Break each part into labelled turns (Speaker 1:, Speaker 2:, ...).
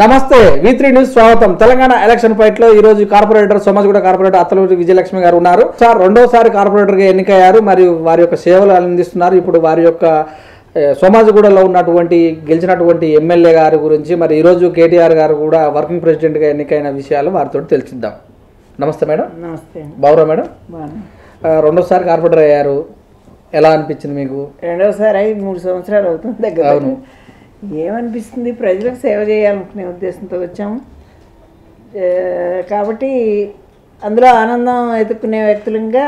Speaker 1: నమస్తే V three news స్వాగతం. Telangana election ఫైట్లో ఈ రోజు కార్పొరేటర్ సోమాజిగూడ కార్పొరేటర్ అత్తలూరి విజయలక్ష్మి గారు ఉన్నారు. సార్ రెండోసారి కార్పొరేటర్గా ఎన్నికయ్యారు. మరియు వారి యొక్క సేవలు అందిస్తున్నారు. ఇప్పుడు వారి యొక్క సోమాజిగూడలో ఉన్నటువంటి గెలిచినటువంటి ఎమ్మెల్యే గారి గురించి మరి ఈ రోజు కేటీఆర్ గారు కూడా వర్కింగ్ ప్రెసిడెంట్గా ఎన్నికైన విషయాలు వారితో తెలిసిద్దాం. నమస్తే మేడం.
Speaker 2: నమస్తే.
Speaker 1: బావురా మేడం? రెండోసారి కార్పొరేటర్ అయ్యారు. ఎలా అనిపించింది మీకు?
Speaker 2: రెండోసారి అయి మూడు సంవత్సరాలు అవుతుంది దగ్గర.
Speaker 1: అవును.
Speaker 2: ఏమనిపిస్తుంది? ప్రజలకు సేవ చేయాలనుకునే ఉద్దేశంతో వచ్చాము. కాబట్టి అందులో ఆనందం ఎదుర్కొనే వ్యక్తులంగా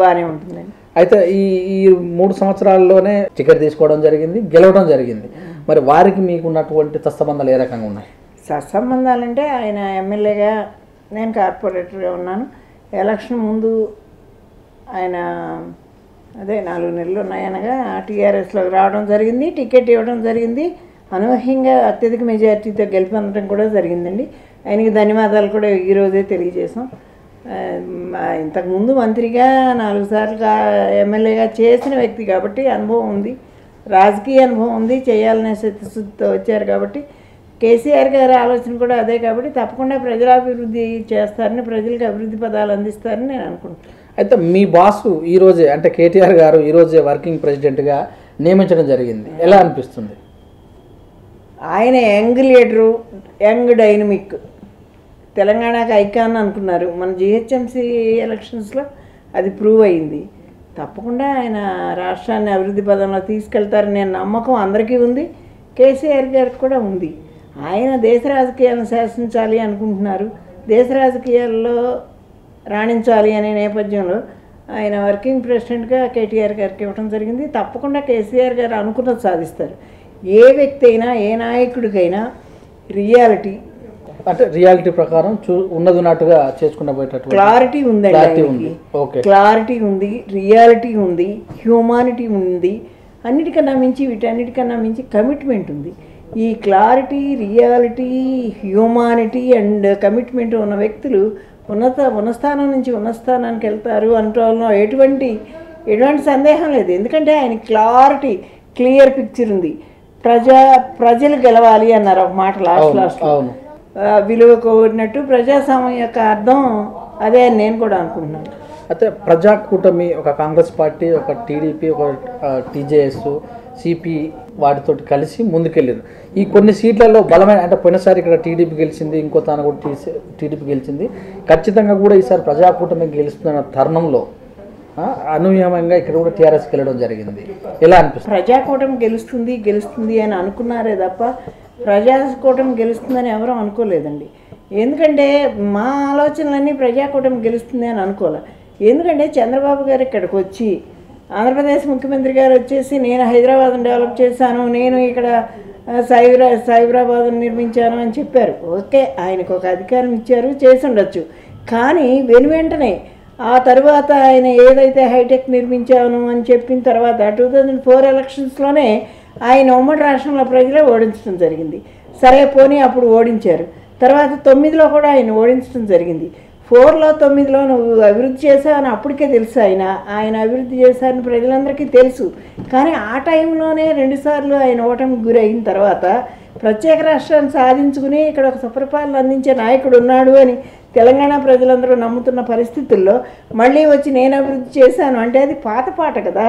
Speaker 2: బాగానే ఉంటుందండి.
Speaker 1: అయితే ఈ ఈ మూడు సంవత్సరాల్లోనే టికెట్ తీసుకోవడం జరిగింది గెలవడం జరిగింది. మరి వారికి మీకు ఉన్నటువంటి తస్తబంధాలు ఏ రకంగా ఉన్నాయి?
Speaker 2: సత్సంబంధాలంటే ఆయన ఎమ్మెల్యేగా నేను కార్పొరేటర్గా ఉన్నాను. ఎలక్షన్ ముందు ఆయన అదే నాలుగు నెలలు ఉన్నాయనగా టీఆర్ఎస్లోకి రావడం జరిగింది టికెట్ ఇవ్వడం జరిగింది. అనూహ్యంగా అత్యధిక మెజారిటీతో గెలుపొందడం కూడా జరిగిందండి. ఆయనకి ధన్యవాదాలు కూడా ఈరోజే తెలియజేశాం. ఇంతకుముందు మంత్రిగా నాలుగు సార్లు ఎమ్మెల్యేగా చేసిన వ్యక్తి కాబట్టి అనుభవం ఉంది. రాజకీయ అనుభవం ఉంది చేయాలనే శక్తిశుద్ధితో వచ్చారు కాబట్టి కేసీఆర్ గారి ఆలోచన కూడా అదే కాబట్టి తప్పకుండా ప్రజలాభివృద్ధి చేస్తారని ప్రజలకు అభివృద్ధి పదాలు అందిస్తారని నేను అనుకుంటున్నాను.
Speaker 1: అయితే మీ బాసు ఈరోజే అంటే కేటీఆర్ గారు ఈరోజే వర్కింగ్ ప్రెసిడెంట్గా నియమించడం జరిగింది. ఎలా అనిపిస్తుంది?
Speaker 2: ఆయన యంగ్ లీడరు యంగ్ డైనమిక్. తెలంగాణకి ఐకాన్ అనుకున్నారు. మన జిహెచ్ఎంసీ ఎలక్షన్స్లో అది ప్రూవ్ అయింది. తప్పకుండా ఆయన రాష్ట్రాన్ని అభివృద్ధి పదంలో తీసుకెళ్తారని నేను నమ్మకం అందరికీ ఉంది. కేసీఆర్ గారికి కూడా ఉంది. ఆయన దేశ రాజకీయాలను శాసించాలి అనుకుంటున్నారు. దేశ రాజకీయాల్లో రాణించాలి అనే నేపథ్యంలో ఆయన వర్కింగ్ ప్రెసిడెంట్గా కేటీఆర్ గారికి ఇవ్వడం జరిగింది. తప్పకుండా కేసీఆర్ గారు అనుకున్నది సాధిస్తారు. ఏ వ్యక్తి అయినా ఏ నాయకుడికైనా రియాలిటీ.
Speaker 1: అంటే రియాలిటీ ప్రకారం చూ ఉన్నది ఉన్నట్టుగా చేసుకున్న పోయేటటువంటి
Speaker 2: క్లారిటీ ఉందండి
Speaker 1: క్లారిటీ. ఉంది. ఓకే.
Speaker 2: క్లారిటీ ఉంది రియాలిటీ ఉంది హ్యూమానిటీ ఉంది. అన్నిటికన్నా మించి వీటన్నిటికన్నా మించి కమిట్మెంట్ ఉంది. ఈ clarity reality humanity and commitment ఉన్న వ్యక్తులు ఉన్నత ఉన్నస్థానం నుంచి ఉన్నస్థానానికి వెళ్తారు అనటంలో ఎటువంటి ఎటువంటి సందేహం లేదు. ఎందుకంటే ఆయన క్లారిటీ క్లియర్ పిక్చర్ ఉంది. ప్రజా ప్రజలు గెలవాలి అన్నారు ఒక మాట లాస్ట్ లాస్ట్ విలువ కోరినట్టు ప్రజాస్వామ్యం యొక్క అర్థం అదే అని నేను కూడా అనుకుంటున్నాను.
Speaker 1: అయితే ప్రజా కూటమి ఒక కాంగ్రెస్ పార్టీ ఒక టీడీపీ ఒక టీజేఎస్ సిపి వాటితోటి కలిసి ముందుకెళ్ళారు ఈ కొన్ని సీట్లలో బలమైన అంటే పోయినసారి ఇక్కడ టీడీపీ గెలిచింది ఇంకో తాను కూడా టీడీపీ గెలిచింది. ఖచ్చితంగా కూడా ఈసారి ప్రజా కూటమి గెలుస్తున్న తరుణంలో ఆ, అనూహ్యంగా ఇక్కడ కూడా టీఆర్ఎస్ వెళ్ళడం జరిగింది. ఎలా అనిపిస్తుంది?
Speaker 2: ప్రజాకూటమి గెలుస్తుంది గెలుస్తుంది అని అనుకున్నారే తప్ప ప్రజాకూటమి గెలుస్తుందని ఎవరూ అనుకోలేదండి. ఎందుకంటే మా ఆలోచనలన్నీ ప్రజాకూటమి గెలుస్తుంది అని అనుకోలే ఎందుకంటే చంద్రబాబు గారు ఇక్కడికి వచ్చి ఆంధ్రప్రదేశ్ ముఖ్యమంత్రి గారు వచ్చేసి నేను హైదరాబాద్ని డెవలప్ చేశాను నేను ఇక్కడ సైబరా సైబరాబాద్ని నిర్మించాను అని చెప్పారు. ఓకే ఆయనకు ఒక అధికారం ఇచ్చారు చేసి ఉండొచ్చు. కానీ వెను వెంటనే ఆ తర్వాత ఆయన ఏదైతే హైటెక్ నిర్మించాను అని చెప్పిన తర్వాత టూ థౌజండ్ ఫోర్ ఎలక్షన్స్లోనే ఆయన ఉమ్మడి రాష్ట్రంలో ప్రజలే ఓడించడం జరిగింది. సరే పోనీ అప్పుడు ఓడించారు. తర్వాత తొమ్మిదిలో కూడా ఆయన ఓడించడం జరిగింది. ఫోర్లో తొమ్మిదిలో నువ్వు అభివృద్ధి చేశావని అప్పటికే తెలుసు ఆయన. ఆయన అభివృద్ధి చేశారని ప్రజలందరికీ తెలుసు. కానీ ఆ టైంలోనే రెండుసార్లు ఆయన ఓటమికి గురైన తర్వాత ప్రత్యేక రాష్ట్రాన్ని సాధించుకుని ఇక్కడ ఒక సుపరిపాలన అందించే నాయకుడు ఉన్నాడు అని తెలంగాణ ప్రజలందరూ నమ్ముతున్న పరిస్థితుల్లో మళ్ళీ వచ్చి నేను అభివృద్ధి చేశాను అంటే అది పాత పాట కదా.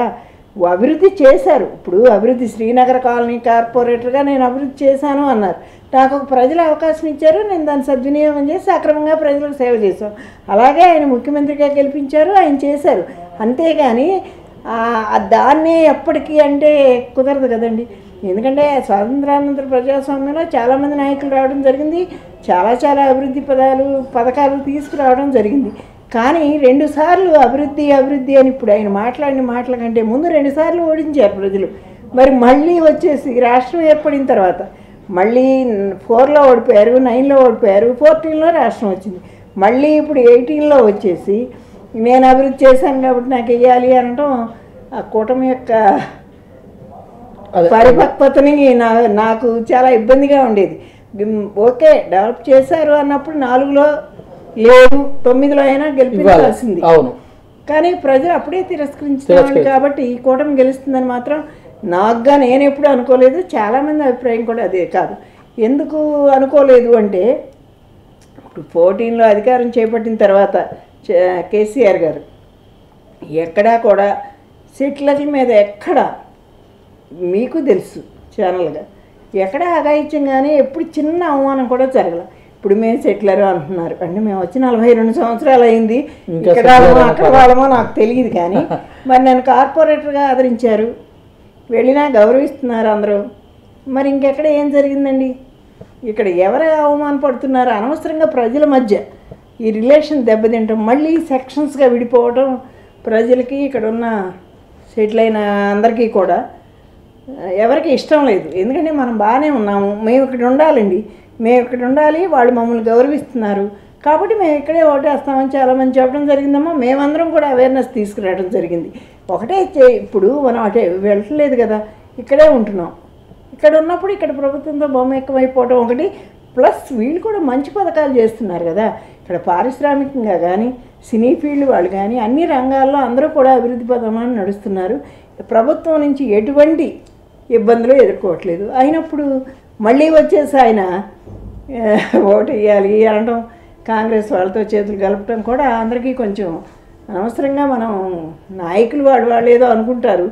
Speaker 2: అభివృద్ధి చేశారు. ఇప్పుడు అభివృద్ధి శ్రీనగర్ కాలనీ కార్పొరేటర్గా నేను అభివృద్ధి చేశాను అన్నారు. నాకు ఒక ప్రజలు అవకాశం ఇచ్చారు. నేను దాన్ని సద్వినియోగం చేసి అక్రమంగా ప్రజలకు సేవ చేశాం అలాగే ఆయన ముఖ్యమంత్రిగా గెలిపించారు ఆయన చేశారు. అంతేగాని దాన్నే ఎప్పటికీ అంటే కుదరదు కదండి. ఎందుకంటే స్వాతంత్రానంతర ప్రజాస్వామ్యంలో చాలామంది నాయకులు రావడం జరిగింది చాలా చాలా అభివృద్ధి పదాలు పథకాలు తీసుకురావడం జరిగింది. కానీ రెండుసార్లు అభివృద్ధి అభివృద్ధి అని ఇప్పుడు ఆయన మాట్లాడిన మాటల కంటే ముందు రెండుసార్లు ఓడించారు ప్రజలు. మరి మళ్ళీ వచ్చేసి రాష్ట్రం ఏర్పడిన తర్వాత మళ్ళీ ఫోర్లో ఓడిపోయారు నైన్లో ఓడిపోయారు ఫోర్టీన్లో రాష్ట్రం వచ్చింది. మళ్ళీ ఇప్పుడు ఎయిటీన్లో వచ్చేసి నేను అభివృద్ధి చేశాను కాబట్టి నాకు వెయ్యాలి అనటం ఆ కూటమి యొక్క పరిపక్వతని నా నాకు చాలా ఇబ్బందిగా ఉండేది. ఓకే డెవలప్ చేశారు అన్నప్పుడు నాలుగులో లేదు తొమ్మిదిలో అయినా గెలిపించాల్సింది.
Speaker 1: అవును.
Speaker 2: కానీ ప్రజలు అప్పుడే
Speaker 1: తిరస్కరించారు.
Speaker 2: కాబట్టి ఈ కూటమి గెలుస్తుందని మాత్రం నాకుగా నేను ఎప్పుడు అనుకోలేదు. చాలామంది అభిప్రాయం కూడా అదే కాదు. ఎందుకు అనుకోలేదు అంటే ఇప్పుడు ఫోర్టీన్లో అధికారం చేపట్టిన తర్వాత కేసీఆర్ గారు ఎక్కడా కూడా సెటిలర్ల మీద ఎక్కడా మీకు తెలుసు ఛానల్గా ఎక్కడ అగాయిత్యం కానీ ఎప్పుడు చిన్న అవమానం కూడా జరగల. ఇప్పుడు మేము సెటిలర్ అంటున్నారు. అంటే మేము వచ్చి నలభై రెండు సంవత్సరాలు అయింది.
Speaker 1: ఇంకా
Speaker 2: ఇక్కడ వాళ్ళమో అక్కడ వాళ్ళమో నాకు తెలియదు కానీ మరి నన్ను కార్పొరేటర్గా ఆదరించారు. వెళ్ళినా గౌరవిస్తున్నారు అందరూ. మరి ఇంకెక్కడ ఏం జరిగిందండి? ఇక్కడ ఎవరు అవమానపడుతున్నారు? అనవసరంగా ప్రజల మధ్య ఈ రిలేషన్ దెబ్బతింటాం మళ్ళీ సెక్షన్స్గా విడిపోవడం ప్రజలకి ఇక్కడ ఉన్న సెటిల్ అయిన అందరికీ కూడా ఎవరికి ఇష్టం లేదు. ఎందుకంటే మనం బాగానే ఉన్నాము. మేము ఇక్కడ ఉండాలండి. మేము ఇక్కడ ఉండాలి. వాళ్ళు మమ్మల్ని గౌరవిస్తున్నారు. కాబట్టి మేము ఇక్కడే ఓటేస్తామని చాలామంది చెప్పడం జరిగిందమ్మా. మేమందరం కూడా అవేర్నెస్ తీసుకురావడం జరిగింది. ఒకటే చే- ఇప్పుడు మనం అటే వెళ్ళట్లేదు కదా. ఇక్కడే ఉంటున్నాం. ఇక్కడ ఉన్నప్పుడు ఇక్కడ ప్రభుత్వంతో బొమ్మ ఎక్కువైపోవడం ఒకటి. ప్లస్ వీళ్ళు కూడా మంచి పథకాలు చేస్తున్నారు కదా. ఇక్కడ పారిశ్రామికంగా కానీ సినీ ఫీల్డ్ వాళ్ళు కానీ అన్ని రంగాల్లో అందరూ కూడా అభివృద్ధి పథంలో నడుస్తున్నారు. ప్రభుత్వం నుంచి ఎటువంటి ఇబ్బందులు ఎదుర్కోవట్లేదు. అయినప్పుడు మళ్ళీ వచ్చేసి ఆయన ఓటు వేయాలి అనడం కాంగ్రెస్ వాళ్ళతో చేతులు కలపడం కూడా అందరికీ కొంచెం అనవసరంగా మనం నాయకులు వాడు వాళ్ళు ఏదో అనుకుంటారు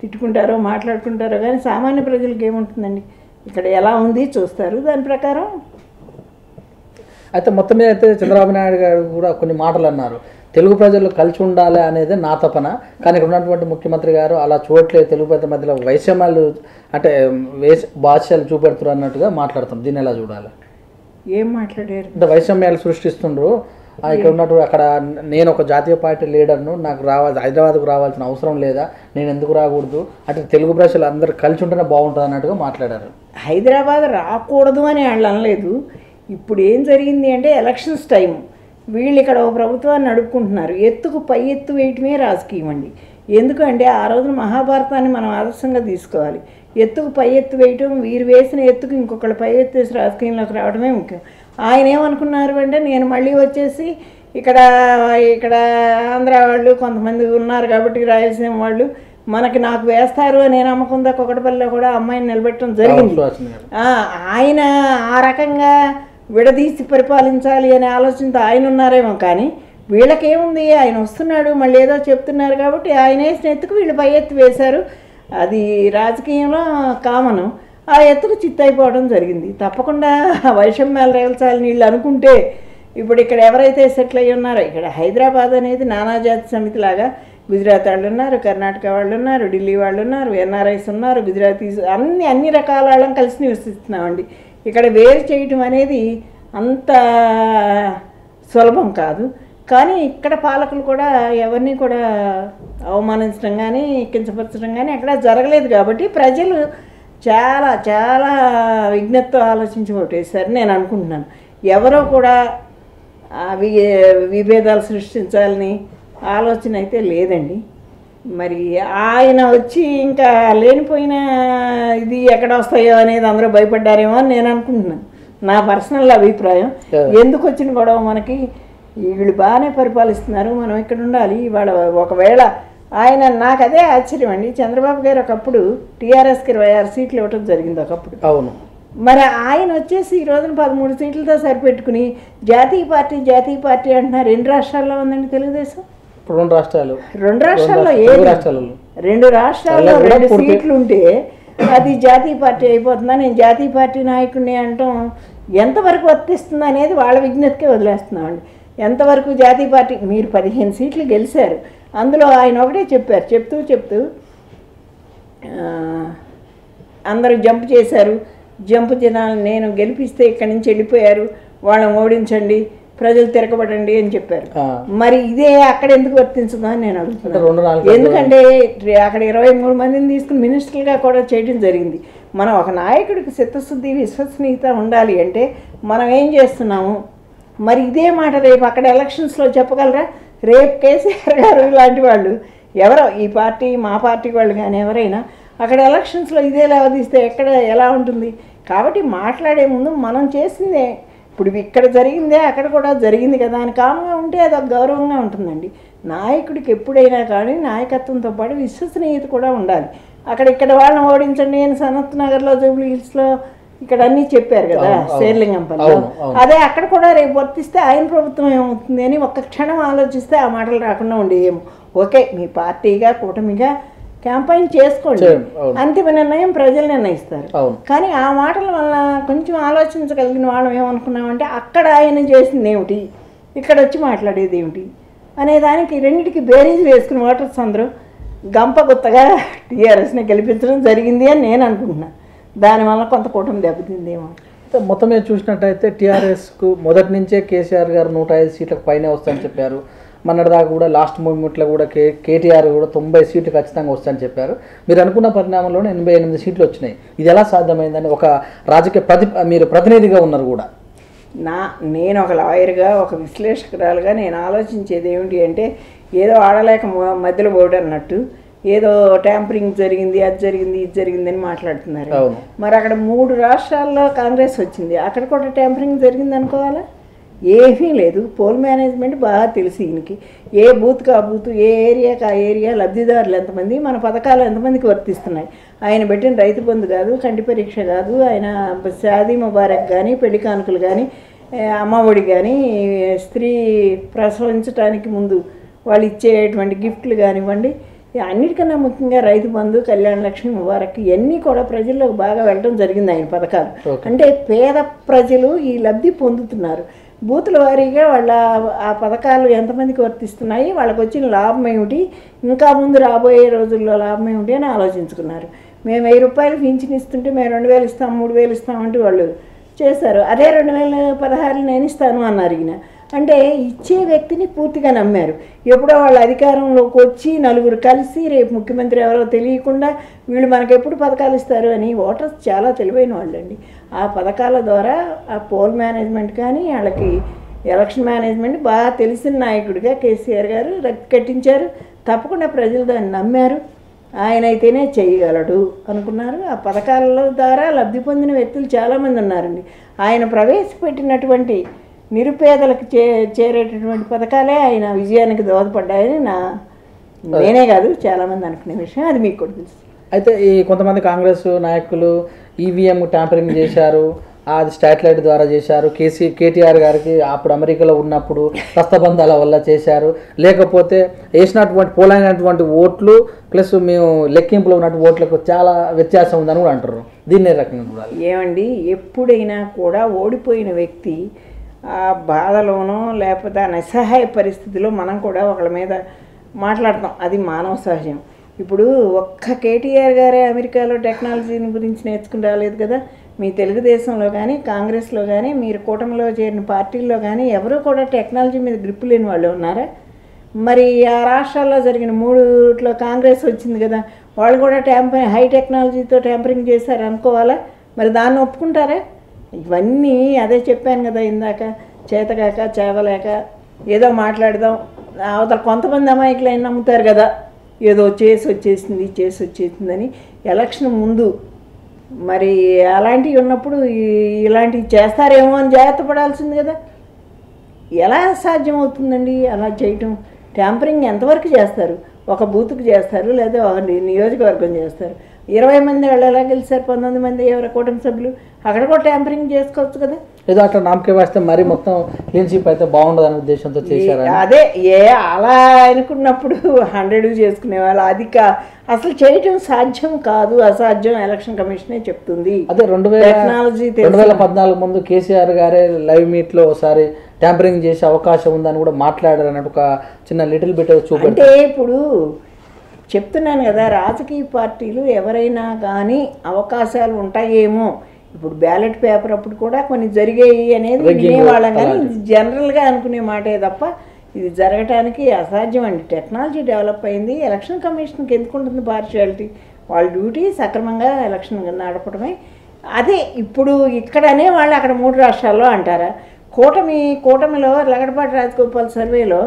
Speaker 2: తిట్టుకుంటారో మాట్లాడుకుంటారో కానీ సామాన్య ప్రజలకు ఏముంటుందండి? ఇక్కడ ఎలా ఉంది చూస్తారు. దాని ప్రకారం
Speaker 1: అయితే మొత్తం మీద అయితే చంద్రబాబు నాయుడు గారు కూడా కొన్ని మాటలు అన్నారు. తెలుగు ప్రజలు కలిసి ఉండాలి అనేది నా తపన. కానీ ఇక్కడ ఉన్నటువంటి ముఖ్యమంత్రి గారు అలా చూడట్లేదు. తెలుగు ప్రజల మధ్యలో వైషమ్యాలు అంటే వేష భాషలు చూపెడుతున్నారు అన్నట్టుగా మాట్లాడుతాం దీన్ని ఎలా చూడాలి?
Speaker 2: ఏం మాట్లాడారు?
Speaker 1: అంటే వైషమ్యాలు సృష్టిస్తుండ్రు. ఇక్కడ ఉన్నట్టు అక్కడ నేను ఒక జాతీయ పార్టీ లీడర్ను నాకు రావాలి హైదరాబాద్కు రావాల్సిన అవసరం లేదా నేను ఎందుకు రాకూడదు అంటే తెలుగు ప్రజలు అందరు కలిసి ఉంటేనే బాగుంటుంది అన్నట్టుగా మాట్లాడారు.
Speaker 2: హైదరాబాద్ రాకూడదు అని వాళ్ళు అనలేదు. ఇప్పుడు ఏం జరిగింది అంటే ఎలక్షన్స్ టైం వీళ్ళు ఇక్కడ ఒక ప్రభుత్వాన్ని నడుపుకుంటున్నారు. ఎత్తుకు పై ఎత్తు వేయటమే రాజకీయం అండి. ఎందుకంటే ఆ రోజున మహాభారతాన్ని మనం ఆదర్శంగా తీసుకోవాలి. ఎత్తుకు పై ఎత్తు వేయటం వీరు వేసిన ఎత్తుకు ఇంకొకళ్ళు పై ఎత్తు వేసి రాజకీయంలోకి రావడమే ముఖ్యం. ఆయన ఏమనుకున్నారు అంటే నేను మళ్ళీ వచ్చేసి ఇక్కడ ఇక్కడ ఆంధ్ర వాళ్ళు కొంతమంది ఉన్నారు కాబట్టి రాయలసీమ వాళ్ళు మనకి నాకు వేస్తారు అనే నమ్మకం ఒకటిపల్లిలో కూడా అమ్మాయిని నిలబెట్టడం జరిగింది. ఆయన ఆ రకంగా విడదీసి పరిపాలించాలి అనే ఆలోచనతో ఆయన ఉన్నారేమో కానీ వీళ్ళకేముంది? ఆయన వస్తున్నాడు మళ్ళీ ఏదో చెప్తున్నారు కాబట్టి ఆయన వేసిన ఎత్తుకు వీళ్ళు పై ఎత్తు వేశారు. అది రాజకీయంలో కామను. ఆ ఎత్తుకు చిత్తైపోవడం జరిగింది. తప్పకుండా వైషమ్యాలు రేల్చాలని వీళ్ళు అనుకుంటే ఇప్పుడు ఇక్కడ ఎవరైతే సెటిల్ అయ్యి ఉన్నారో ఇక్కడ హైదరాబాద్ అనేది నానాజాతి సమితి లాగా గుజరాత్ వాళ్ళు ఉన్నారు కర్ణాటక వాళ్ళు ఉన్నారు ఢిల్లీ వాళ్ళు ఉన్నారు ఎన్ఆర్ఐస్ ఉన్నారు గుజరాతీస్ అన్ని అన్ని రకాల వాళ్ళని కలిసి నివసిస్తున్నామండి. ఇక్కడ వేరు చేయటం అనేది అంత సులభం కాదు. కానీ ఇక్కడ పాలకులు కూడా ఎవరిని కూడా అవమానించడం కానీ కించపరచడం కానీ ఎక్కడా జరగలేదు కాబట్టి ప్రజలు చాలా చాలా విజ్ఞతతో ఆలోచించి ఒకటేసారి నేను అనుకుంటున్నాను. ఎవరో కూడా ఆ వి విభేదాలు సృష్టించాలని ఆలోచన అయితే లేదండి. మరి ఆయన వచ్చి ఇంకా లేనిపోయిన ఇది ఎక్కడ వస్తాయో అనేది అందరూ భయపడ్డారేమో అని నేను అనుకుంటున్నాను నా పర్సనల్ అభిప్రాయం. ఎందుకు వచ్చిన గొడవ మనకి? వీళ్ళు బాగానే పరిపాలిస్తున్నారు మనం ఇక్కడ ఉండాలి. ఇవాళ ఒకవేళ ఆయన నాకు అదే ఆశ్చర్యం అండి. చంద్రబాబు గారు ఒకప్పుడు టీఆర్ఎస్కి ఇరవై ఆరు సీట్లు ఇవ్వటం జరిగింది ఒకప్పుడు.
Speaker 1: అవును.
Speaker 2: మరి ఆయన వచ్చేసి ఈ రోజున పదమూడు సీట్లతో సరిపెట్టుకుని జాతీయ పార్టీ జాతీయ పార్టీ అంటున్నారు. రెండు రాష్ట్రాల్లో ఉందండి తెలుగుదేశం?
Speaker 1: ఇప్పుడు రెండు రాష్ట్రాలు.
Speaker 2: రెండు రాష్ట్రాల్లో
Speaker 1: రెండు
Speaker 2: ఏది?
Speaker 1: రాష్ట్రాలలో
Speaker 2: రెండు రాష్ట్రాల్లో రెండు సీట్లు ఉంటే అది జాతీయ పార్టీ అయిపోతుందా? నేను జాతీయ పార్టీ నాయకుడిని అంటాం. ఎంతవరకు వర్తిస్తుంది అనేది వాళ్ళ విజ్ఞతకే వదిలేస్తున్నామండి. ఎంతవరకు జాతీయ పార్టీ మీరు పదిహేను సీట్లు గెలిచారు. అందులో ఆయన ఒకటే చెప్పారు. చెప్తూ చెప్తూ అందరూ జంప్ చేశారు. జంప్ జనాలు నేను గెలిపిస్తే ఇక్కడి నుంచి వెళ్ళిపోయారు. వాళ్ళని ఓడించండి. ప్రజలు తిరగబడండి అని చెప్పారు. మరి ఇదే అక్కడ ఎందుకు వర్తించదు అని నేను అడుగుతున్నాను. ఎందుకంటే అక్కడ ఇరవై మూడు మందిని తీసుకుని మినిస్టర్గా కూడా చేయడం జరిగింది. మనం ఒక నాయకుడికి చిత్తశుద్ధి విశ్వసనీయత ఉండాలి అంటే మనం ఏం చేస్తున్నాము? మరి ఇదే మాట రేపు అక్కడ ఎలక్షన్స్లో చెప్పగలరా? రేపు కేసీఆర్ గారు ఇలాంటి వాళ్ళు. ఎవరో ఈ పార్టీ మా పార్టీ వాళ్ళు కానీ ఎవరైనా అక్కడ ఎలక్షన్స్లో ఇదే లేవదీస్తే ఎక్కడ ఎలా ఉంటుంది? కాబట్టి మాట్లాడే ముందు మనం చేసిందే ఇప్పుడు ఇక్కడ జరిగిందే అక్కడ కూడా జరిగింది కదా అని కామ్గా ఉంటే అది ఒక గౌరవంగా ఉంటుందండి నాయకుడికి ఎప్పుడైనా కానీ నాయకత్వంతో పాటు విశ్వసనీయత కూడా ఉండాలి అక్కడ ఇక్కడ వాళ్ళని ఓడించండి అని సనత్ నగర్లో జూబ్లీ హిల్స్లో ఇక్కడ అన్నీ చెప్పారు కదా. శేర్లింగంపల్లిలో. అదే అక్కడ కూడా రేపు వర్తిస్తే ఆయన ప్రభుత్వం ఏమవుతుంది అని ఒక్క క్షణం ఆలోచిస్తే ఆ మాటలు రాకుండా ఉండేయేమో ఓకే మీ పార్టీగా కూటమిగా క్యాంపెయిన్ చేసుకోండి. అంతిమ నిర్ణయం ప్రజలు నిర్ణయిస్తారు. కానీ ఆ మాటల వల్ల కొంచెం ఆలోచించగలిగిన వాళ్ళం ఏమనుకున్నామంటే అక్కడ ఆయన చేసింది ఏమిటి? ఇక్కడ వచ్చి మాట్లాడేది ఏమిటి? అనే దానికి రెండింటికి బేరీజ్ వేసుకుని ఓటర్స్ అందరూ గంపగుత్తగా టీఆర్ఎస్ని గెలిపించడం జరిగింది అని నేను అనుకుంటున్నా. దానివల్ల కొంత కూటమి దెబ్బతిందేమో.
Speaker 1: మొత్తం మీద చూసినట్టయితే టీఆర్ఎస్కు మొదటి నుంచే కేసీఆర్ గారు నూట ఐదు సీట్లకు పైనే వస్తాయని చెప్పారు. మొన్నటిదాకా కూడా లాస్ట్ మూమెంట్లో కూడా కే కేటీఆర్ కూడా తొంభై సీట్లు ఖచ్చితంగా వస్తాయని చెప్పారు. మీరు అనుకున్న పరిణామంలోనే ఎనభై ఎనిమిది సీట్లు వచ్చినాయి. ఇది ఎలా సాధ్యమైందని ఒక రాజకీయ ప్రతి మీరు ప్రతినిధిగా ఉన్నారు కూడా.
Speaker 2: నా నేను ఒక లాయర్గా ఒక విశ్లేషకురాలుగా నేను ఆలోచించేది ఏమిటి అంటే ఏదో ఆడలేక మధ్యలో పోడు అన్నట్టు ఏదో ట్యాంపరింగ్ జరిగింది అది జరిగింది ఇది జరిగింది అని మాట్లాడుతున్నారు మరి అక్కడ మూడు రాష్ట్రాల్లో కాంగ్రెస్ వచ్చింది. అక్కడ కూడా ట్యాంపరింగ్ జరిగింది అనుకోవాలా ఏమీ లేదు. పోల్ మేనేజ్మెంట్ బాగా తెలుసు ఈయనకి. ఏ బూత్కి ఆ బూత్ ఏ ఏరియాకి ఆ ఏరియా లబ్ధిదారులు ఎంతమంది మన పథకాలు ఎంతమందికి వర్తిస్తున్నాయి. ఆయన పెట్టిన రైతు బంధు కాదు కంటి పరీక్ష కాదు ఆయన షాదీ ముబారక్ కానీ పెళ్ళి కానుకలు కానీ అమ్మఒడి కానీ స్త్రీ ప్రసవించడానికి ముందు వాళ్ళు ఇచ్చేటువంటి గిఫ్ట్లు కానివ్వండి అన్నిటికన్నా ముఖ్యంగా రైతు బంధు కళ్యాణ లక్ష్మి ముబారక్ ఇవన్నీ కూడా ప్రజల్లోకి బాగా వెళ్ళడం జరిగింది ఆయన పథకాలు. అంటే పేద ప్రజలు ఈ లబ్ధి పొందుతున్నారు. బూతుల వారీగా వాళ్ళ ఆ పథకాలు ఎంతమందికి వర్తిస్తున్నాయి? వాళ్ళకి వచ్చిన లాభం ఏమిటి? ఇంకా ముందు రాబోయే రోజుల్లో లాభం ఏమిటి అని ఆలోచించుకున్నారు. మేము వెయ్యి రూపాయలు పింఛన్ ఇస్తుంటే మేము రెండు వేలు ఇస్తాం మూడు వేలు ఇస్తామంటే వాళ్ళు చేశారు. అదే రెండు వేల పదహారులు నేను ఇస్తాను అన్నారు ఈయన అంటే ఇచ్చే వ్యక్తిని పూర్తిగా నమ్మారు. ఎప్పుడో వాళ్ళ అధికారంలోకి వచ్చి నలుగురు కలిసి రేపు ముఖ్యమంత్రి ఎవరో తెలియకుండా వీళ్ళు మనకు ఎప్పుడు పథకాలు ఇస్తారు అని ఓటర్స్ చాలా తెలివైన వాళ్ళండి. ఆ పథకాల ద్వారా ఆ పోల్ మేనేజ్మెంట్ కానీ వాళ్ళకి ఎలక్షన్ మేనేజ్మెంట్ బాగా తెలిసిన నాయకుడిగా కేసీఆర్ గారు కట్టించారు. తప్పకుండా ప్రజలు దాన్ని నమ్మారు. ఆయన అయితేనే చేయగలడు అనుకున్నారు. ఆ పథకాల ద్వారా లబ్ధి పొందిన వ్యక్తులు చాలామంది ఉన్నారండి. ఆయన ప్రవేశపెట్టినటువంటి నిరుపేదలకు చే చేరేటటువంటి పథకాలే ఆయన విజయానికి దోహదపడ్డాయని నా నేనే కాదు చాలామంది అనుకునే విషయం అది మీకు కూడా తెలుసు.
Speaker 1: అయితే ఈ కొంతమంది కాంగ్రెస్ నాయకులు ఈవీఎం ట్యాంపరింగ్ చేశారు అది స్టాటిలైట్ ద్వారా చేశారు కేసీ కేటీఆర్ గారికి అప్పుడు అమెరికాలో ఉన్నప్పుడు హస్తబంధాల వల్ల చేశారు. లేకపోతే వేసినటువంటి పోలైనటువంటి ఓట్లు ప్లస్ మేము లెక్కింపులో ఉన్నటువంటి ఓట్లకు చాలా వ్యత్యాసం ఉందని కూడా అంటారు దీన్ని రకంగా చూడాలి?
Speaker 2: ఏమండి ఎప్పుడైనా కూడా ఓడిపోయిన వ్యక్తి బాధలోనో లేకపోతే ఆ నిస్సహాయ పరిస్థితిలో మనం కూడా ఒకళ్ళ మీద మాట్లాడతాం. అది మానవ సహజం. ఇప్పుడు ఒక్క కేటీఆర్ గారే అమెరికాలో టెక్నాలజీని గురించి నేర్చుకుని రాలేదు కదా? మీ తెలుగుదేశంలో కానీ కాంగ్రెస్లో కానీ మీరు కూటమిలో చేరిన పార్టీల్లో కానీ ఎవరూ కూడా టెక్నాలజీ మీద గ్రిప్ లేని వాళ్ళు ఉన్నారా? మరి ఆ రాష్ట్రాల్లో జరిగిన మూడుట్లో కాంగ్రెస్ వచ్చింది కదా? వాళ్ళు కూడా ట్యాంపరింగ్ హై టెక్నాలజీతో ట్యాంపరింగ్ చేశారు అనుకోవాలా మరి దాన్ని ఒప్పుకుంటారా? ఇవన్నీ అదే చెప్పాను కదా ఇందాక చేతగాక చేవలేక ఏదో మాట్లాడదాం. అవతల కొంతమంది అమాయకులు నమ్ముతారు కదా ఏదో చేసి వచ్చేసింది చేసి వచ్చేసిందని. ఎలక్షన్ ముందు మరి అలాంటివి ఉన్నప్పుడు ఇలాంటివి చేస్తారేమో అని జాగ్రత్త పడాల్సింది కదా. ఎలా సాధ్యమవుతుందండి అలా చేయటం? ట్యాంపరింగ్ ఎంతవరకు చేస్తారు? ఒక బూత్కి చేస్తారు లేదా ఒక నియోజకవర్గం చేస్తారు. ఇరవై మంది వాళ్ళు ఎలా గెలిచారు పంతొమ్మిది మంది ఎవరి కూటమి సభ్యులు. అక్కడ కూడా ట్యాంపరింగ్ చేసుకోవచ్చు కదా.
Speaker 1: ఏదో అట్లా నామకే వేస్తే మరీ మొత్తం క్లీన్ షీప్ అయితే బాగుండదు అనే ఉద్దేశంతో చేశారు?
Speaker 2: అదే ఏ అలా అనుకున్నప్పుడు హండ్రెడ్ చేసుకునే వాళ్ళు అది కా అసలు చేయటం సాధ్యం కాదు అసాధ్యం ఎలక్షన్ కమిషనే చెప్తుంది.
Speaker 1: అదే రెండు వేల
Speaker 2: టెక్నాలజీ
Speaker 1: రెండు వేల పద్నాలుగు ముందు కేసీఆర్ గారే లైవ్ మీట్లో ఒకసారి ట్యాంపరింగ్ చేసే అవకాశం ఉందని కూడా మాట్లాడారు అన్నట్టు ఒక చిన్న లిటిల్ బిట్ చూపెట్టి
Speaker 2: అంటే ఇప్పుడు చెప్తున్నాను కదా రాజకీయ పార్టీలు ఎవరైనా కానీ అవకాశాలు ఉంటాయేమో. ఇప్పుడు బ్యాలెట్ పేపర్ అప్పుడు కూడా కొన్ని జరిగాయి అనేది వినేవాళ్ళం కానీ. ఇది జనరల్గా అనుకునే మాటే తప్ప ఇది జరగటానికి అసాధ్యం అండి టెక్నాలజీ డెవలప్ అయింది ఎలక్షన్ కమిషన్కి ఎందుకు ఉంటుంది పార్షియాలిటీ? వాళ్ళ డ్యూటీ సక్రమంగా ఎలక్షన్ నడపడమే అదే ఇప్పుడు ఇక్కడనే వాళ్ళు అక్కడ మూడు రాష్ట్రాల్లో అంటారా? కూటమి కూటమిలో లగడపాటి రాజగోపాల్ సర్వేలో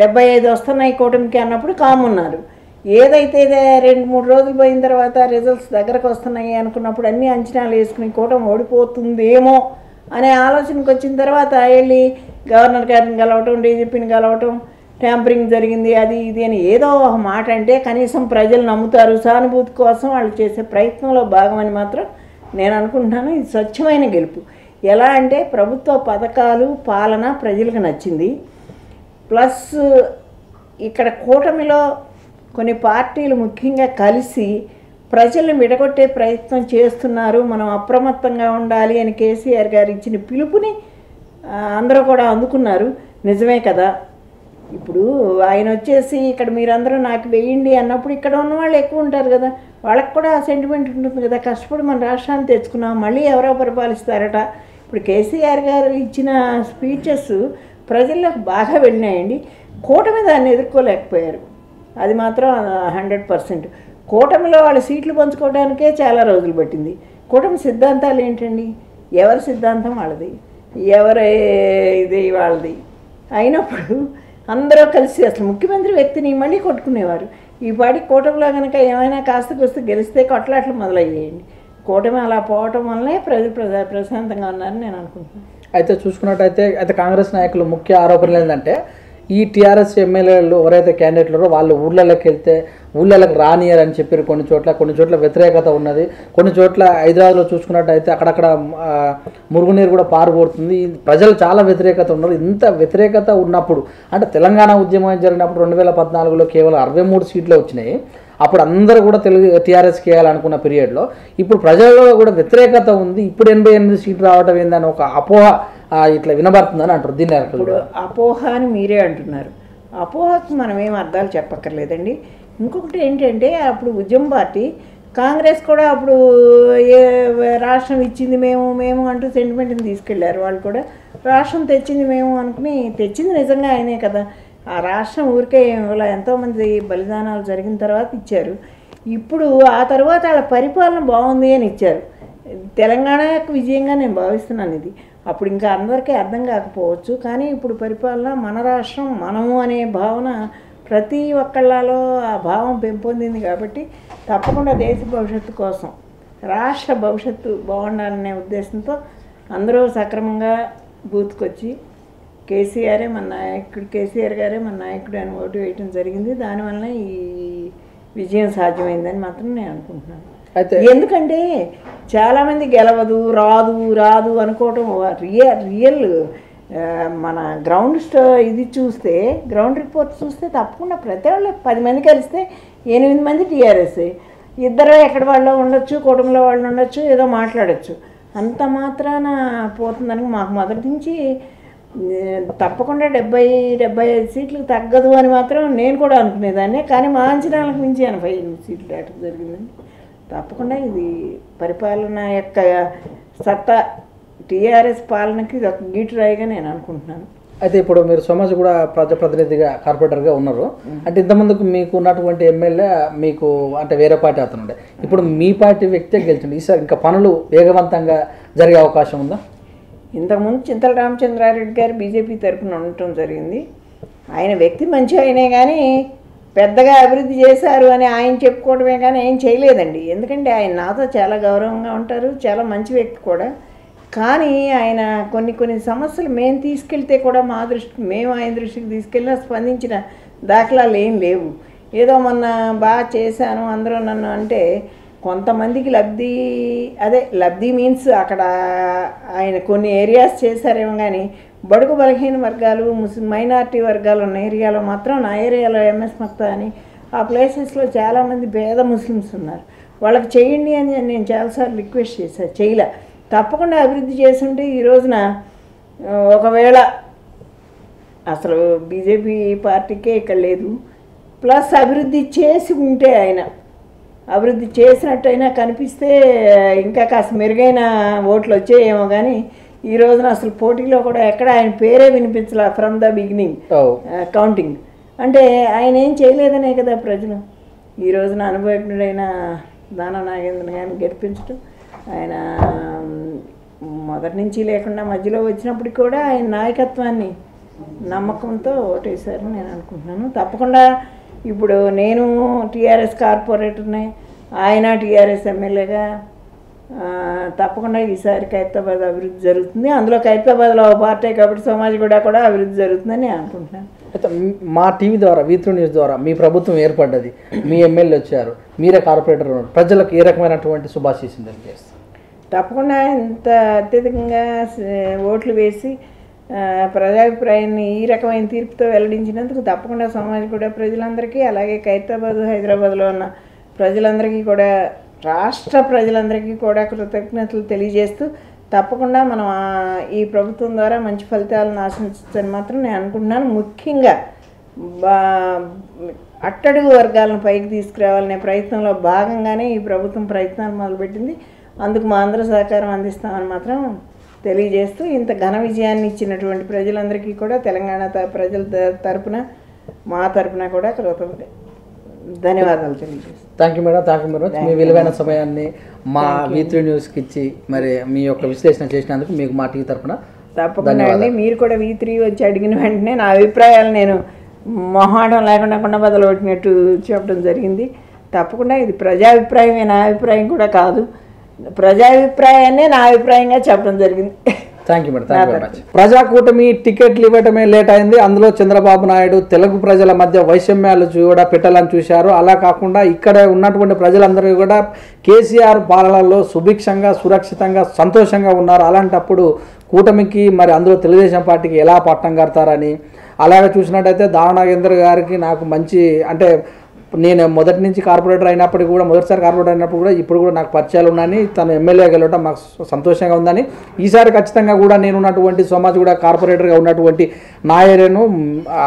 Speaker 2: డెబ్బై ఐదు వస్తున్నాయి కూటమికి అన్నప్పుడు కామున్నారు ఏదైతే రెండు మూడు రోజులు పోయిన తర్వాత రిజల్ట్స్ దగ్గరకు వస్తున్నాయి అనుకున్నప్పుడు అన్ని అంచనాలు వేసుకుని కూటమి ఓడిపోతుందేమో అనే ఆలోచనకు వచ్చిన తర్వాత వెళ్ళి గవర్నర్ గారిని కలవటం డీజీపీని కలవటం ట్యాంపరింగ్ జరిగింది అది ఇది అని ఏదో ఒక మాట అంటే కనీసం ప్రజలు నమ్ముతారు. సానుభూతి కోసం వాళ్ళు చేసే ప్రయత్నంలో భాగమని మాత్రం నేను అనుకుంటున్నాను. ఇది స్వచ్ఛమైన గెలుపు. ఎలా అంటే ప్రభుత్వ పథకాలు పాలన ప్రజలకు నచ్చింది. ప్లస్ ఇక్కడ కూటమిలో కొన్ని పార్టీలు ముఖ్యంగా కలిసి ప్రజలను విడగొట్టే ప్రయత్నం చేస్తున్నారు. మనం అప్రమత్తంగా ఉండాలి అని కేసీఆర్ గారు ఇచ్చిన పిలుపుని అందరూ కూడా అందుకున్నారు. నిజమే కదా? ఇప్పుడు ఆయన వచ్చేసి ఇక్కడ మీరందరూ నాకు వేయండి అన్నప్పుడు ఇక్కడ ఉన్న వాళ్ళు ఎక్కువ ఉంటారు కదా? వాళ్ళకి కూడా ఆ సెంటిమెంట్ ఉంటుంది కదా? కష్టపడి మన రాష్ట్రాన్ని తెచ్చుకున్నాం మళ్ళీ ఎవరో పరిపాలిస్తారట. ఇప్పుడు కేసీఆర్ గారు ఇచ్చిన స్పీచెస్ ప్రజల్లోకి బాగా వెళ్ళినాయండి. కూటమి దాన్ని ఎదుర్కోలేకపోయారు. అది మాత్రం హండ్రెడ్ పర్సెంట్. కూటమిలో వాళ్ళ సీట్లు పంచుకోవడానికే చాలా రోజులు పట్టింది. కూటమి సిద్ధాంతాలు ఏంటండి? ఎవరి సిద్ధాంతం వాళ్ళది? ఎవరి ఇది వాళ్ళది? అయినప్పుడు అందరూ కలిసి అసలు ముఖ్యమంత్రి వ్యక్తిని మళ్ళీ కొట్టుకునేవారు. ఈ పాటి కూటమిలో కనుక ఏమైనా కాస్త కూస్త గెలిస్తే కొట్లాట్లు మొదలయ్యేయండి. కూటమి అలా పోవటం వల్లనే ప్రజలు ప్రజా ప్రశాంతంగా ఉన్నారని నేను అనుకుంటున్నాను.
Speaker 1: అయితే చూసుకున్నట్టయితే అయితే కాంగ్రెస్ నాయకులు ముఖ్య ఆరోపణలు ఏంటంటే ఈ టీఆర్ఎస్ ఎమ్మెల్యేలు ఎవరైతే క్యాండిడేట్లు ఉన్నారో వాళ్ళు ఊళ్ళలోకి వెళ్తే ఊళ్ళలోకి రానియర్ అని చెప్పారు కొన్ని చోట్ల. కొన్ని చోట్ల వ్యతిరేకత ఉన్నది. కొన్ని చోట్ల హైదరాబాద్లో చూసుకున్నట్టయితే అక్కడక్కడ మురుగునీరు కూడా పారుపోతుంది. ప్రజలు చాలా వ్యతిరేకత ఉన్నారు. ఇంత వ్యతిరేకత ఉన్నప్పుడు అంటే తెలంగాణ ఉద్యమం జరిగినప్పుడు రెండు వేల పద్నాలుగులో కేవలం అరవై మూడు సీట్లు వచ్చినాయి. అప్పుడు అందరూ కూడా తెలుగు టీఆర్ఎస్కి వేయాలనుకున్న పీరియడ్లో ఇప్పుడు ప్రజల్లో కూడా వ్యతిరేకత ఉంది. ఇప్పుడు ఎనభై ఎనిమిది సీట్లు రావడం ఏందని ఒక అపోహ ఇట్లా వినబడుతుందని అంటారు. దీన్ని
Speaker 2: ఇప్పుడు అపోహ అని మీరే అంటున్నారు. అపోహకి మనం ఏం అర్థాలు చెప్పక్కర్లేదండి. ఇంకొకటి ఏంటంటే అప్పుడు ఉద్యమ పార్టీ కాంగ్రెస్ కూడా అప్పుడు ఏ రాష్ట్రం ఇచ్చింది మేము మేము అంటూ సెంటిమెంట్ని తీసుకెళ్ళారు. వాళ్ళు కూడా రాష్ట్రం తెచ్చింది మేము అనుకుని తెచ్చింది నిజంగా ఆయనే కదా. ఆ రాష్ట్రం ఊరికే ఇలా ఎంతోమంది బలిదానాలు జరిగిన తర్వాత ఇచ్చారు. ఇప్పుడు ఆ తర్వాత వాళ్ళ పరిపాలన బాగుంది అని ఇచ్చారు. తెలంగాణ యొక్క విజయంగా నేను భావిస్తున్నాను ఇది. అప్పుడు ఇంకా అందరికీ అర్థం కాకపోవచ్చు. కానీ ఇప్పుడు పరిపాలన మన రాష్ట్రం మనము అనే భావన ప్రతి ఒక్కళ్ళలో ఆ భావం పెంపొందింది కాబట్టి తప్పకుండా దేశ భవిష్యత్తు కోసం రాష్ట్ర భవిష్యత్తు బాగుండాలనే ఉద్దేశంతో అందరూ సక్రమంగా బూత్కొచ్చి కేసీఆరే మన నాయకుడు కేసీఆర్ గారే మన నాయకుడు అని ఓటు వేయటం జరిగింది. దానివల్ల ఈ విజయం సాధ్యమైందని మాత్రం నేను అనుకుంటున్నాను. ఎందుకంటే చాలామంది గెలవదు రాదు రాదు అనుకోవటం రియల్ రియల్ మన గ్రౌండ్ స్టో ఇది చూస్తే గ్రౌండ్ రిపోర్ట్ చూస్తే తప్పకుండా ప్రతి వాళ్ళు పది మంది కలిస్తే ఎనిమిది మంది టీఆర్ఎస్. ఇద్దరు ఎక్కడ వాళ్ళు ఉండొచ్చు కుటుంబంలో వాళ్ళు ఉండొచ్చు ఏదో మాట్లాడొచ్చు. అంత మాత్రాన పోతుందని మాకు మొదటి నుంచి తప్పకుండా డెబ్బై డెబ్బై ఐదు సీట్లు తగ్గదు అని మాత్రం నేను కూడా అనుకునేదాన్ని. కానీ మా అంచనాలకు మించి ఎనభై ఎనిమిది సీట్లు దాటం జరిగిందండి. తప్పకుండా ఇది పరిపాలన యొక్క సత్తా టీఆర్ఎస్ పాలనకి ఇది ఒక గీటురాయిగా నేను అనుకుంటున్నాను.
Speaker 1: అయితే ఇప్పుడు మీరు సమాజ్ కూడా ప్రజాప్రతినిధిగా కార్పొరేటర్గా ఉన్నారు. అంటే ఇంతమందికి మీకు ఉన్నటువంటి ఎమ్మెల్యే మీకు అంటే వేరే పార్టీ అతను ఇప్పుడు మీ పార్టీ వ్యక్తే గెలిచింది ఈసారి ఇంకా పనులు వేగవంతంగా జరిగే అవకాశం ఉందా?
Speaker 2: ఇంతకుముందు చింతల రామచంద్రారెడ్డి గారు బీజేపీ తరఫున ఉండటం జరిగింది. ఆయన వ్యక్తి మంచి అయినే కానీ పెద్దగా అభివృద్ధి చేశారు అని ఆయన చెప్పుకోవడమే కానీ ఏం చేయలేదండి. ఎందుకంటే ఆయన నాతో చాలా గౌరవంగా ఉంటారు చాలా మంచి వ్యక్తి కూడా. కానీ ఆయన కొన్ని కొన్ని సమస్యలు మేము తీసుకెళ్తే కూడా మా దృష్టి మేము ఆయన దృష్టికి తీసుకెళ్ళినా స్పందించిన దాఖలాలు ఏం లేవు. ఏదో మొన్న బాగా చేశాను అందరూ నన్ను అంటే కొంతమందికి లబ్ధి అదే లబ్ధి మీన్స్ అక్కడ ఆయన కొన్ని ఏరియాస్ చేశారేమో కానీ బడుగు బలహీన వర్గాలు ముస్లిం మైనారిటీ వర్గాలు ఉన్న ఏరియాలో మాత్రం నా ఏరియాలో ఎంఎస్ మక్తా అని ఆ ప్లేసెస్లో చాలామంది పేద ముస్లిమ్స్ ఉన్నారు. వాళ్ళకి చేయండి అని నేను చాలాసార్లు రిక్వెస్ట్ చేశాను చేయలే. తప్పకుండా అభివృద్ధి చేసుంటే ఈ రోజున ఒకవేళ అసలు బీజేపీ పార్టీకే ఇక్కడ లేదు. ప్లస్ అభివృద్ధి చేసి ఉంటే ఆయన అభివృద్ధి చేసినట్టయినా కనిపిస్తే ఇంకా కాస్త మెరుగైన ఓట్లు వచ్చాయేమో కానీ ఈ రోజున అసలు పోటీలో కూడా ఎక్కడ ఆయన పేరే వినిపించలే ఫ్రమ్ ద బిగినింగ్ కౌంటింగ్. అంటే ఆయన ఏం చేయలేదనే కదా ప్రజలు. ఈ రోజున అనుభవజ్ఞుడైన దాన నాగేంద్ర గారిని గెలిపించడం ఆయన మొదటి నుంచి లేకుండా మధ్యలో వచ్చినప్పటికి కూడా ఆయన నాయకత్వాన్ని నమ్మకంతో ఓటేశారని నేను అనుకుంటున్నాను. తప్పకుండా ఇప్పుడు నేను టీఆర్ఎస్ కార్పొరేటర్ని ఆయన టీఆర్ఎస్ ఎమ్మెల్యేగా తప్పకుండా ఈసారి ఖైరతాబాద్ అభివృద్ధి జరుగుతుంది. అందులో ఖైరతాబాద్లో ఒక పార్టీ కాబట్టి సమాజ్ కూడా కూడా అభివృద్ధి జరుగుతుందని నేను అనుకుంటున్నాను.
Speaker 1: అయితే మ్- టీవీ ద్వారా వీత్రు న్యూస్ ద్వారా మీ ప్రభుత్వం ఏర్పడ్డది. మీ ఎమ్మెల్యే వచ్చారు. మీరే కార్పొరేటర్ ప్రజలకు ఏ రకమైనటువంటి తెలియజేస్తారు?
Speaker 2: తప్పకుండా ఇంత అత్యధికంగా ఓట్లు వేసి ప్రజాభిప్రాయాన్ని ఈ రకమైన తీర్పుతో వెల్లడించినందుకు తప్పకుండా సమాజ్ కూడా ప్రజలందరికీ అలాగే ఖైరతాబాద్ హైదరాబాద్లో ఉన్న ప్రజలందరికీ కూడా రాష్ట్ర ప్రజలందరికీ కూడా కృతజ్ఞతలు తెలియజేస్తూ తప్పకుండా మనం ఈ ప్రభుత్వం ద్వారా మంచి ఫలితాలను ఆశించని మాత్రం నేను అనుకుంటున్నాను. ముఖ్యంగా బా అట్టడుగు వర్గాలను పైకి తీసుకురావాలనే ప్రయత్నంలో భాగంగానే ఈ ప్రభుత్వం ప్రయత్నాలు మొదలుపెట్టింది. అందుకు మా అందరూ సహకారం అందిస్తామని మాత్రం తెలియజేస్తూ ఇంత ఘన విజయాన్ని ఇచ్చినటువంటి ప్రజలందరికీ కూడా తెలంగాణ త- ప్రజల తరపున మా తరపున కూడా కృతజ్ఞ ధన్యవాదాలు తెలియజేస్తాను.
Speaker 1: Thank you madam thank you madam మీ విలువైన సమయాన్ని మా వీ త్రీ న్యూస్కి ఇచ్చి మరి మీ యొక్క విశ్లేషణ చేసినందుకు మీకు మా టీ తరపున
Speaker 2: తప్పకుండా అండి. మీరు కూడా వీ త్రీ వచ్చి అడిగిన వెంటనే నా అభిప్రాయాలు నేను మొహాటం లేకుండా కొండ బదులు కొట్టినట్టు చెప్పడం జరిగింది. తప్పకుండా ఇది ప్రజాభిప్రాయమే నా అభిప్రాయం కూడా కాదు. ప్రజాభిప్రాయాన్నే నా అభిప్రాయంగా చెప్పడం జరిగింది.
Speaker 1: Thank you madam thank you very much Praja Kutami టికెట్లు ఇవ్వటమే లేట్ అయింది. అందులో చంద్రబాబు నాయుడు తెలుగు ప్రజల మధ్య వైషమ్యాలు కూడా పెట్టాలని చూశారు. అలా కాకుండా ఇక్కడ ఉన్నటువంటి ప్రజలందరూ కూడా కేసీఆర్ పాలనలో సుభిక్షంగా సురక్షితంగా సంతోషంగా ఉన్నారు. అలాంటప్పుడు కూటమికి మరి అందులో తెలుగుదేశం పార్టీకి ఎలా పట్టం కడతారని అలాగే చూసినట్టయితే దావ నాగేంద్ర గారికి నాకు మంచి అంటే నేను మొదటి నుంచి కార్పొరేటర్ అయినప్పటికీ కూడా మొదటిసారి కార్పొరేటర్ అయినప్పుడు కూడా ఇప్పుడు కూడా నాకు పరిచయాలు ఉన్నాయని తను ఎమ్మెల్యే గెలవడం మాకు సంతోషంగా ఉందని. ఈసారి ఖచ్చితంగా కూడా నేను ఉన్నటువంటి సోమాజ్ కూడా కార్పొరేటర్గా ఉన్నటువంటి నా ఏరియాను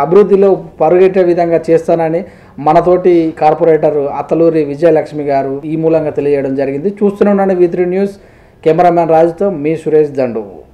Speaker 1: అభివృద్ధిలో పరుగెట్టే విధంగా చేస్తానని మనతోటి కార్పొరేటర్ అత్తలూరి విజయలక్ష్మి గారు ఈ మూలంగా తెలియజేయడం జరిగింది. చూస్తూనే ఉన్నాను విత్రి న్యూస్. కెమెరామ్యాన్ రాజుతో మీ సురేష్ దండు.